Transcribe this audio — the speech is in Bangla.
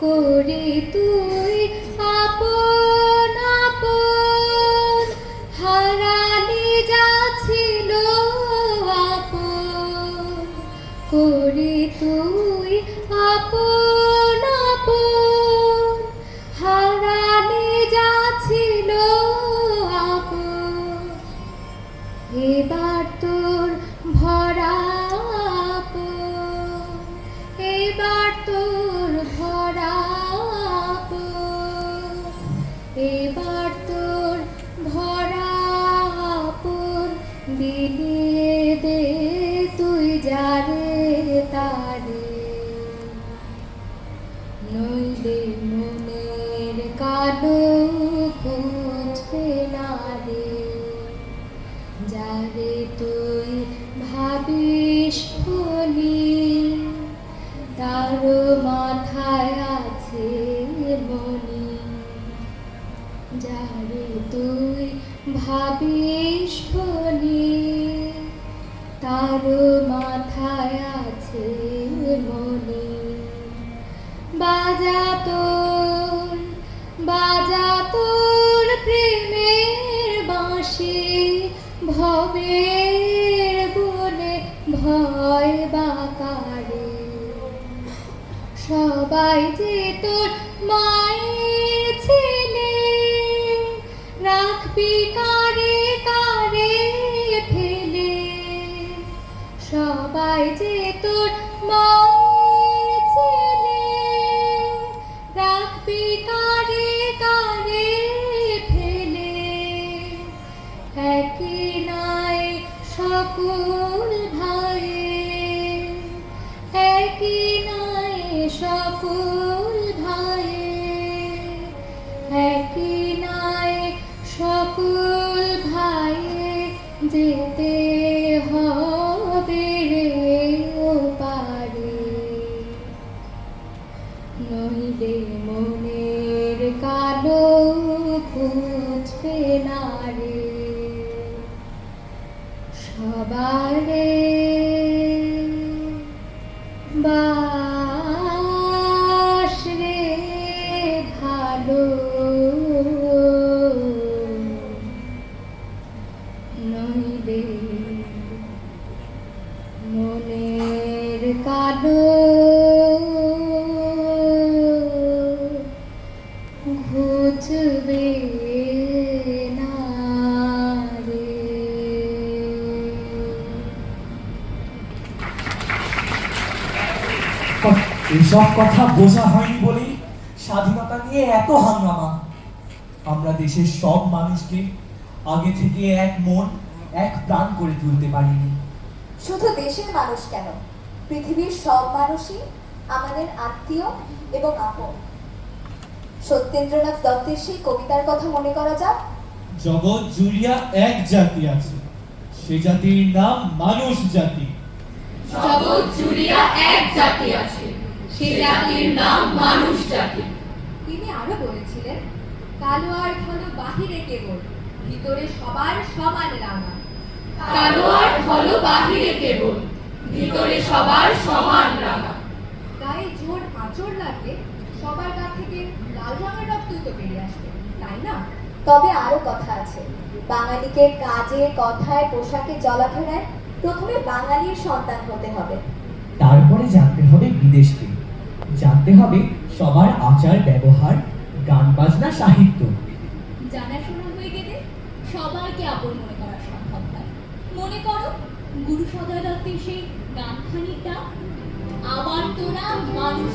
করে তুই আপন আপন। হারানি যাচ্ছিল আপন। করে তুই আপন আপন। হারানি যাচ্ছিল আপন। এবার তোর ভরা এবার তোর ভরা আপন বিলিয়ে দে তুই যারে তারে। নইলে মনের কালো ভাবিস ফলি তার মাথায় আছে মনি। বাজা তোর বাজা তোর প্রেমের বাঁশি, ভবের বনে ভয় বাকারে সবাই যে তোর মায়ের রাখবি কারে কারে ফেলে সবাই যে তোর মায়ের ছেলে, রাখবি কারে কারে ফেলে একই নাই সকল ভাইয়ের, একই নাই সকল যেতে হবে রে পারে নইলে মনের কালো খুঁজবে না রে। সবারে নইলে মনের কালো ঘুচবে এসব কথা বোঝা হয়নি বলেই স্বাধীনতা নিয়ে এত হাঙ্গামা। আমরা দেশের সব মানুষকে আগে থেকে এক মন এক প্রাণ করে তুলতে পারিনি। শুধু দেশের মানুষ কেন? পৃথিবীর সব মানুষই আমাদের আত্মীয় এবং আপন। সত্যেন্দ্রনাথ দত্তের সেই কবিতার কথা মনে করা যাক। জগৎ জুড়িয়া এক জাতি আছে। সে জাতির নাম মানুষ জাতি। জগৎ জুড়িয়া এক জাতি আছে। সে জাতির নাম মানুষ জাতি। তিনি আরও বলেছিলেন কালো আর ঘন বাহিরে কেবল ভিতরে সবার সমান রাঙা। কালো আর হলো বাহিরে কেবল ভিতরে সবার সমান রাঙা। গায়ে জোর আঁচড় লাগলে সবার গা থেকে লাল রঙের রক্তই তো বেরিয়ে আসবে তাই না? তবে আরও কথা আছে। বাঙালিকে কাজে কথায় পোশাকে চলাফেরায় প্রথমে বাঙালির সন্তান হতে হবে। তারপরে জানতে হবে বিদেশকে। জানতে হবে সবার আচার ব্যবহার গান বাজনা সাহিত্য। জানাশোনা সবাইকে আপন মনে করা সম্ভব হয় মনে করো, গুরু সদয় দত্তের সেই গানখানিটা আবার তোরা। মানুষ